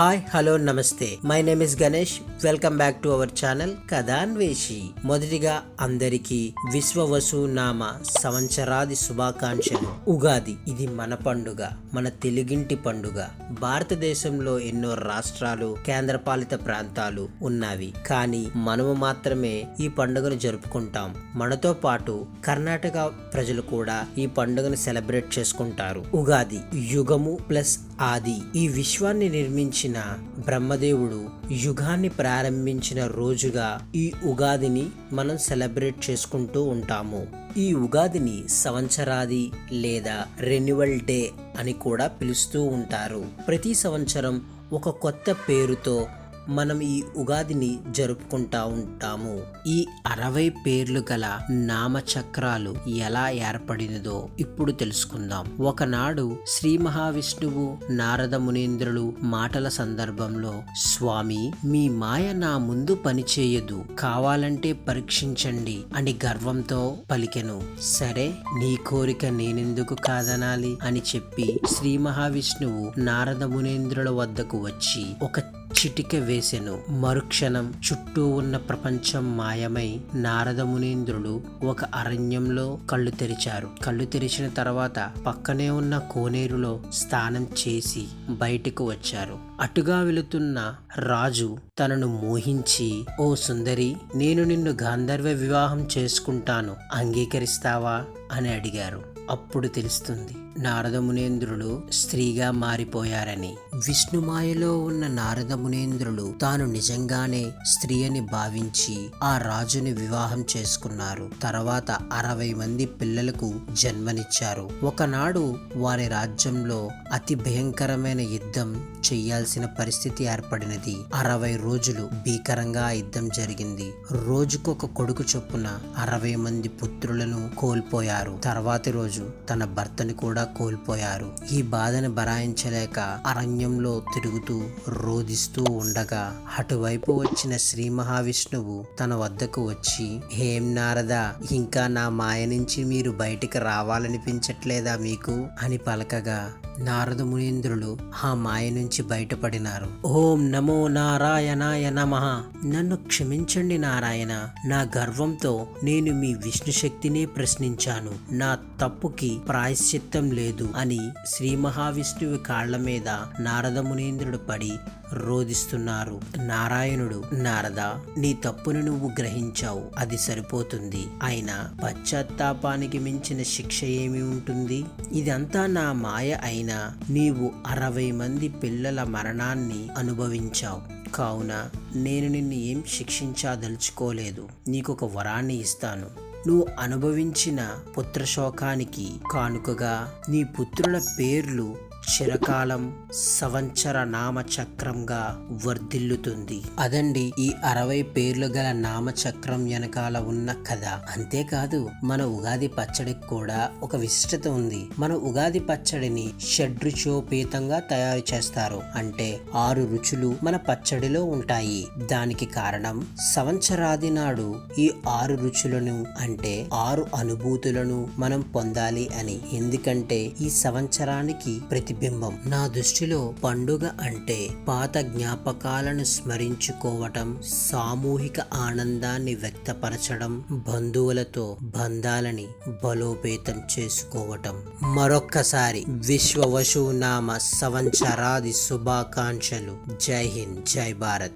Hi hello నమస్తే my name is Ganesh welcome back to our channel Kathanveshi మొదటిగా అందరికీ విశ్వవసు నామ సంవత్సరాది శుభాకాంక్షలు. ఉగాది ఇది మన పండుగ మన తెలుగింటి పండుగ. భారతదేశంలో ఎన్నో రాష్ట్రాలు కేంద్రపాలిత ప్రాంతాలు ఉన్నవి. కానీ మనము మాత్రమే ఈ పండుగను జరుపుకుంటాం. మనతో పాటు కర్ణాటక ప్రజలు కూడా ఈ పండుగను సెలబ్రేట్ చేసుకుంటారు. ఉగాది యుగము ప్లస్ ఆది. ఈ విశ్వాన్ని నిర్మించిన బ్రహ్మదేవుడు యుగాన్ని ప్రారంభించిన రోజుగా ఈ ఉగాదిని మనం సెలబ్రేట్ చేసుకుంటూ ఉంటాము. ఈ ఉగాదిని సంవత్సరాది లేదా రెన్యువల్ డే అని కూడా పిలుస్తూ ఉంటారు. ప్రతి సంవత్సరం ఒక కొత్త పేరుతో మనం ఈ ఉగాదిని జరుపుకుంటా ఉంటాము. ఈ అరవై పేర్లు గల నామచక్రాలు ఎలా ఏర్పడినదో ఇప్పుడు తెలుసుకుందాం. ఒకనాడు శ్రీ మహావిష్ణువు నారద మునీంద్రులు మాటల సందర్భంలో స్వామి మీ మాయ నా ముందు పనిచేయదు కావాలంటే పరీక్షించండి అని గర్వంతో పలికెను. సరే నీ కోరిక నేనెందుకు కాదనాలి అని చెప్పి శ్రీ మహావిష్ణువు నారద మునీంద్రుల వద్దకు వచ్చి ఒక చిటిక వేసెను. మరుక్షణం చుట్టూ ఉన్న ప్రపంచం మాయమై నారద మునీంద్రుడు ఒక అరణ్యంలో కళ్ళు తెరిచారు. కళ్ళు తెరిచిన తర్వాత పక్కనే ఉన్న కోనేరులో స్నానం చేసి బయటకు వచ్చారు. అటుగా వెళుతున్న రాజు తనను మోహించి ఓ సుందరి నేను నిన్ను గాంధర్వ వివాహం చేసుకుంటాను. అంగీకరిస్తావా? అని అడిగారు. అప్పుడు తెలుస్తుంది. నారదమునేంద్రులు స్త్రీగా మారిపోయారని. విష్ణుమాయలో ఉన్న నారద మునేంద్రులు తాను నిజంగానే స్త్రీ అని భావించి ఆ రాజుని వివాహం చేసుకున్నారు. తర్వాత అరవై మంది పిల్లలకు జన్మనిచ్చారు. ఒకనాడు వారి రాజ్యంలో అతి భయంకరమైన యుద్ధం చెయ్యాల్సిన పరిస్థితి ఏర్పడినది. అరవై రోజులు భీకరంగా యుద్ధం జరిగింది. రోజుకొక కొడుకు చొప్పున అరవై మంది పుత్రులను కోల్పోయారు. తర్వాతి రోజు తన భర్తని కూడా కోల్పోయారు. ఈ బాధను బరాయించలేక అరణ్యంలో తిరుగుతూ రోధిస్తూ ఉండగా అటువైపు వచ్చిన శ్రీ మహావిష్ణువు తన వద్దకు వచ్చి హేం నారద ఇంకా నా మాయ నుంచి మీరు బయటికి రావాలనిపించట్లేదా మీకు? అని పలకగా నారద మునీంద్రులు ఆ మాయ నుంచి బయటపడినారు. ఓం నమో నారాయణాయ నమ. నన్ను క్షమించండి నారాయణ. నా గర్వంతో నేను మీ విష్ణు శక్తినే ప్రశ్నించాను. నా తప్పుకి ప్రాయశ్చిత్తం లేదు అని శ్రీ మహావిష్ణువు కాళ్ళ మీద నారద మునీంద్రుడు పడి రోధిస్తున్నారు. నారాయణుడు నారద నీ తప్పును నువ్వు గ్రహించావు. అది సరిపోతుంది. అయినా పశ్చాత్తాపానికి మించిన శిక్ష ఏమి ఉంటుంది? ఇదంతా నా మాయ అయినా అయినా నీవు అరవై మంది పిల్లల మరణాన్ని అనుభవించావు. కావున నేను నిన్ను ఏం శిక్షించదలుచుకోలేదు. నీకొక వరాన్ని ఇస్తాను. నువ్వు అనుభవించిన పుత్రశోకానికి కానుకగా నీ పుత్రుల పేర్లు చిరకాలం సంవత్సర నామచక్రంగా వర్ధిల్లుతుంది. అదండి ఈ అరవై పేర్లు గల నామచక్రం వెనకాల ఉన్న కథ. అంతేకాదు మన ఉగాది పచ్చడికి కూడా ఒక విశిష్టత ఉంది. మన ఉగాది పచ్చడిని షడ్రుచోపేతంగా తయారు చేస్తారు. అంటే ఆరు రుచులు మన పచ్చడిలో ఉంటాయి. దానికి కారణం సంవత్సరాది నాడు ఈ ఆరు రుచులను అంటే ఆరు అనుభూతులను మనం పొందాలి అని. ఎందుకంటే ఈ సంవత్సరానికి ప్రతి ప్రతిబింబం. నా దృష్టిలో పండుగ అంటే పాత జ్ఞాపకాలను స్మరించుకోవటం సామూహిక ఆనందాన్ని వ్యక్తపరచడం బంధువులతో బంధాలని బలోపేతం చేసుకోవటం. మరొక్కసారి విశ్వ వశునామ సంవత్సరాది శుభాకాంక్షలు. జై హింద్ జై భారత్.